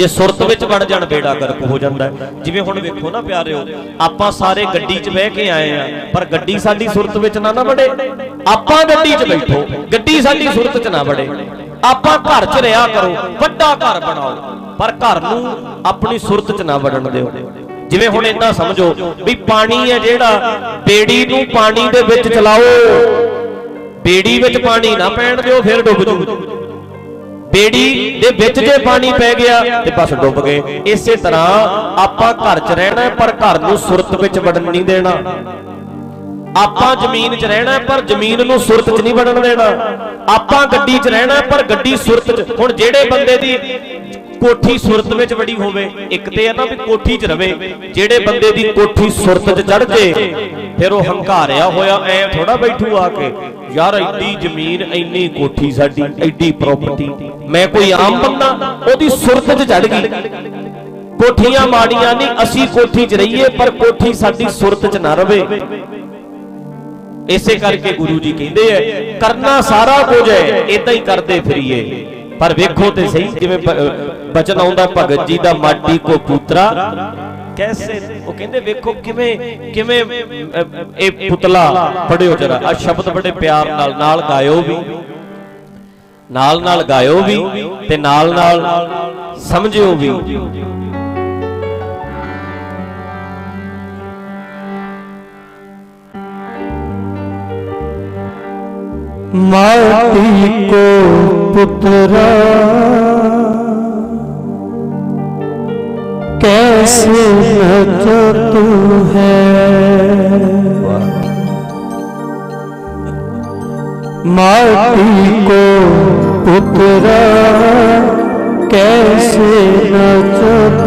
ਜੇ ਸੁਰਤ ਵਿੱਚ ਵੜ ਜਾਣ, ਬੇੜਾ ਗਰਕ ਹੋ ਜਾਂਦਾ ਜਿਵੇਂ ਹੁਣ ਵੇਖੋ ਨਾ ਪਿਆਰਿਓ, ਆਪਾਂ ਸਾਰੇ ਗੱਡੀ 'ਚ ਬਹਿ ਕੇ ਆਏ ਆ ਪਰ ਗੱਡੀ ਸਾਡੀ ਸੁਰਤ ਵਿੱਚ ਨਾ ਨਾ ਵੜੇ। ਆਪਾਂ ਗੱਡੀ 'ਚ ਬੈਠੋ, ਗੱਡੀ ਸਾਡੀ ਸੁਰਤ 'ਚ ਨਾ ਵੜੇ। ਆਪਾਂ ਘਰ 'ਚ ਰਿਹਾ ਕਰੋ, ਵੱਡਾ ਘਰ ਬਣਾਓ, ਪਰ ਘਰ ਨੂੰ ਆਪਣੀ ਸੁਰਤ 'ਚ ਨਾ ਵੜਨ ਦਿਓ। ਜਿਵੇਂ ਹੁਣ ਇੰਨਾ ਸਮਝੋ ਵੀ ਪਾਣੀ ਹੈ ਜਿਹੜਾ, ਬੇੜੀ ਨੂੰ ਪਾਣੀ ਦੇ ਵਿੱਚ ਚਲਾਓ। ਬੇੜੀ ਵਿੱਚ ਪਾਣੀ ਨਾ ਪੈਣ ਦਿਓ, ਫਿਰ ਡੁੱਬ ਜੂ। ਬੇੜੀ ਦੇ ਵਿੱਚ ਜੇ ਪਾਣੀ ਪੈ ਗਿਆ ਤੇ ਬਸ ਡੁੱਬ ਗਏ। ਇਸੇ ਤਰ੍ਹਾਂ ਆਪਾਂ ਘਰ 'ਚ ਰਹਿਣਾ ਪਰ ਘਰ ਨੂੰ ਸੁਰਤ ਵਿੱਚ ਵੜਨ ਨਹੀਂ ਦੇਣਾ। ਆਪਾਂ ਜ਼ਮੀਨ 'ਚ ਰਹਿਣਾ ਪਰ ਜ਼ਮੀਨ ਨੂੰ ਸੁਰਤ 'ਚ ਨਹੀਂ ਵੜਨ ਦੇਣਾ। ਆਪਾਂ ਗੱਡੀ 'ਚ ਰਹਿਣਾ ਪਰ ਗੱਡੀ ਸੁਰਤ 'ਚ। ਹੁਣ ਜਿਹੜੇ ਬੰਦੇ ਦੀ ਕੋਠੀ ਸੁਰਤ ਵਿੱਚ ਵੜੀ ਹੋਵੇ, ਇੱਕ ਤੇ ਹੈ ਨਾ ਵੀ ਕੋਠੀ 'ਚ ਰਵੇ, ਜਿਹੜੇ ਬੰਦੇ ਦੀ ਕੋਠੀ ਸੁਰਤ 'ਚ ਚੜ ਜੇ ਫਿਰ ਉਹ ਹੰਕਾਰਿਆ ਹੋਇਆ, ਐ ਥੋੜਾ ਬੈਠੂ ਆ ਕੇ, ਯਾਰ ਐਡੀ ਜ਼ਮੀਨ, ਐਨੀ ਕੋਠੀ ਸਾਡੀ, ਐਡੀ ਪ੍ਰਾਪਰਟੀ ਮੈਂ ਕੋਈ ਆਮ ਬੰਦਾ, ਉਹਦੀ ਸੁਰਤ 'ਚ ਚੜ ਗਈ। ਕੋਠੀਆਂ ਮਾੜੀਆਂ ਨਹੀਂ, ਅਸੀਂ ਕੋਠੀ 'ਚ ਰਹੀਏ, ਪਰ ਕੋਠੀ ਸਾਡੀ ਸੁਰਤ 'ਚ ਨਾ ਰਵੇ। ਇਸੇ ਕਰਕੇ ਗੁਰੂ ਜੀ ਕਹਿੰਦੇ ਐ, ਕਰਨਾ ਸਾਰਾ ਕੁਝ ਹੈ ਇਦਾਂ ਹੀ ਕਰਦੇ ਫਿਰੀਏ। ਪਰ ਵੇਖੋ ਤੇ ਸਹੀ ਜਿਵੇਂ ਬਚਨ ਆਉਂਦਾ ਭਗਤ ਜੀ ਦਾ ਮਾਟੀ ਕੋ ਪੁੱਤਰਾ ਕੈਸੇ? ਉਹ ਕਹਿੰਦੇ ਵੇਖੋ ਕਿਵੇਂ ਕਿਵੇਂ ਇਹ ਪੁਤਲਾ ਫੜਿਓ ਜਰਾ। ਆ ਸ਼ਬਦ ਬੜੇ ਪਿਆਰ ਨਾਲ ਨਾਲ ਗਾਇਓ ਵੀ। ਨਾਲ ਨਾਲ ਗਾਇਓ ਵੀ ਤੇ ਨਾਲ ਨਾਲ ਸਮਝਿਓ ਵੀ। ਮਾਤੀ ਕੋ ਉਤਰਾ ਕੈਸੇ ਨਚ ਤੂੰ ਹੈ ਮਾਟੀ ਕੋ ਪੁੱਤਰਾ ਕੈਸੇ ਨਚ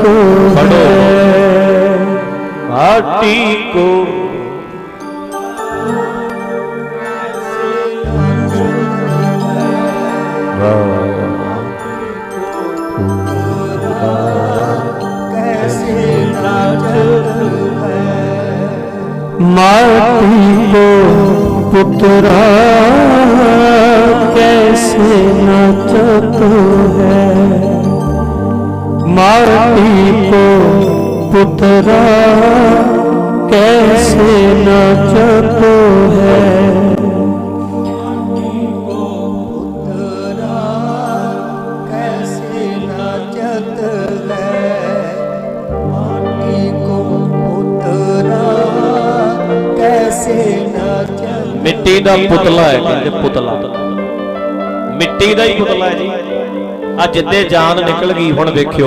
ਤੂੰ ਹੈ ਮਾਟੀ ਕੋ ਮਾਤੀ ਕੋ ਪੁੱਤਰਾ ਕੈਸੇ ਨਚਤ ਹੈ ਮਾਤੀ ਕੋ ਪੁੱਤਰਾ ਕੈਸੇ ਨਚਤ ਹੈ ਮਿੱਟੀ ਦਾ ਪੁਤਲਾ ਹੈ ਕਹਿੰਦੇ ਪੁਤਲਾ। ਮਿੱਟੀ ਦਾ ਹੀ ਪੁਤਲਾ ਹੈ ਜੀ। ਆ ਜਿੱਦੇ ਜਾਨ ਨਿਕਲ ਗਈ, ਹੁਣ ਵੇਖਿਓ।